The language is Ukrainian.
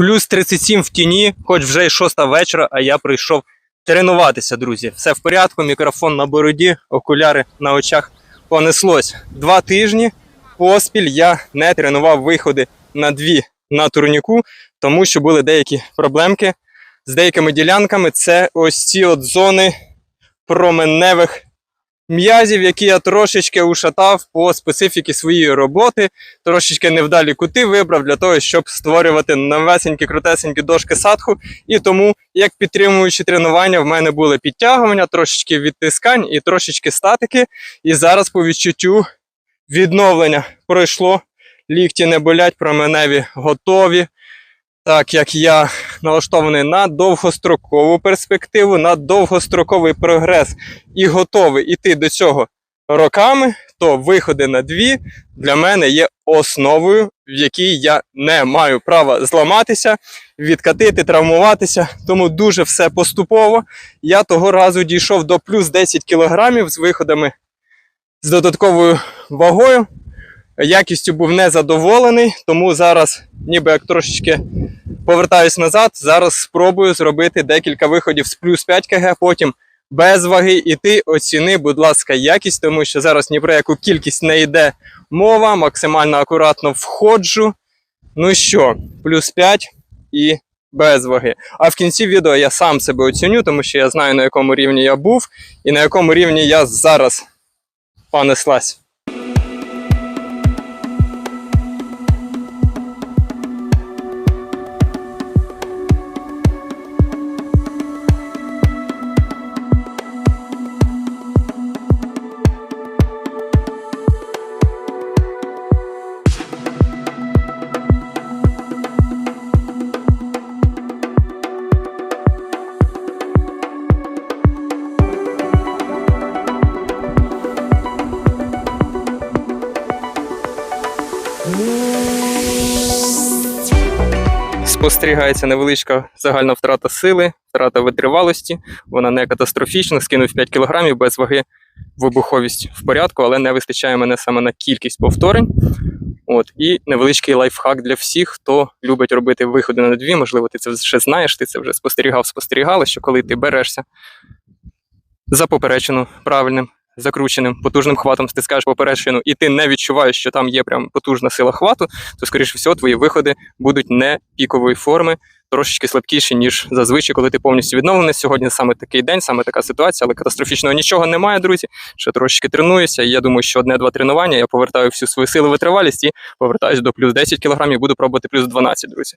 плюс 37 в тіні, хоч вже й шоста вечора, а я прийшов тренуватися, друзі. Все в порядку, мікрофон на бороді, окуляри на очах понеслось. Два тижні поспіль я не тренував виходи на дві на турніку, тому що були деякі проблемки з деякими ділянками. Це ось ці от зони променевих м'язів, які я трошечки ушатав по специфіки своєї роботи, трошечки невдалі кути вибрав для того, щоб створювати новесенькі, крутесенькі дошки садху. І тому, як підтримуючи тренування, в мене були підтягування, трошечки відтискань і трошечки статики. І зараз по відчуттю відновлення пройшло. Лікті не болять, променеві готові. Так як я налаштований на довгострокову перспективу, на довгостроковий прогрес і готовий іти до цього роками, то виходи на дві для мене є основою, в якій я не маю права зламатися, відкатити, травмуватися. Тому дуже все поступово. Я того разу дійшов до плюс 10 кілограмів з виходами з додатковою вагою. Якістю був незадоволений, тому зараз, ніби як трошечки повертаюсь назад. Зараз спробую зробити декілька виходів з плюс 5 кг, потім без ваги. І ти оціни, будь ласка, якість, тому що зараз ні про яку кількість не йде мова, максимально акуратно входжу. Ну що, плюс 5 і без ваги. А в кінці відео я сам себе оціню, тому що я знаю, на якому рівні я був і на якому рівні я зараз понеслась. Спостерігається невеличка загальна втрата сили, втрата витривалості. Вона не катастрофічна, скинув 5 кг без ваги, вибуховість в порядку, але не вистачає мене саме на кількість повторень. От і невеличкий лайфхак для всіх, хто любить робити виходи на дві. Можливо, ти це вже знаєш, ти це вже спостерігав, спостерігала, що коли ти берешся за поперечину правильним. Закрученим потужним хватом стискаєш поперечину, і ти не відчуваєш, що там є прям потужна сила хвату, то, скоріше всього, твої виходи будуть не пікової форми, трошечки слабкіші, ніж зазвичай, коли ти повністю відновлений. Сьогодні саме такий день, саме така ситуація, але катастрофічного нічого немає, друзі. Ще трошечки тренуюся. І я думаю, що одне-два тренування я повертаю всю свою силу витривалість і повертаюся до плюс 10 кг і буду пробувати плюс 12, друзі.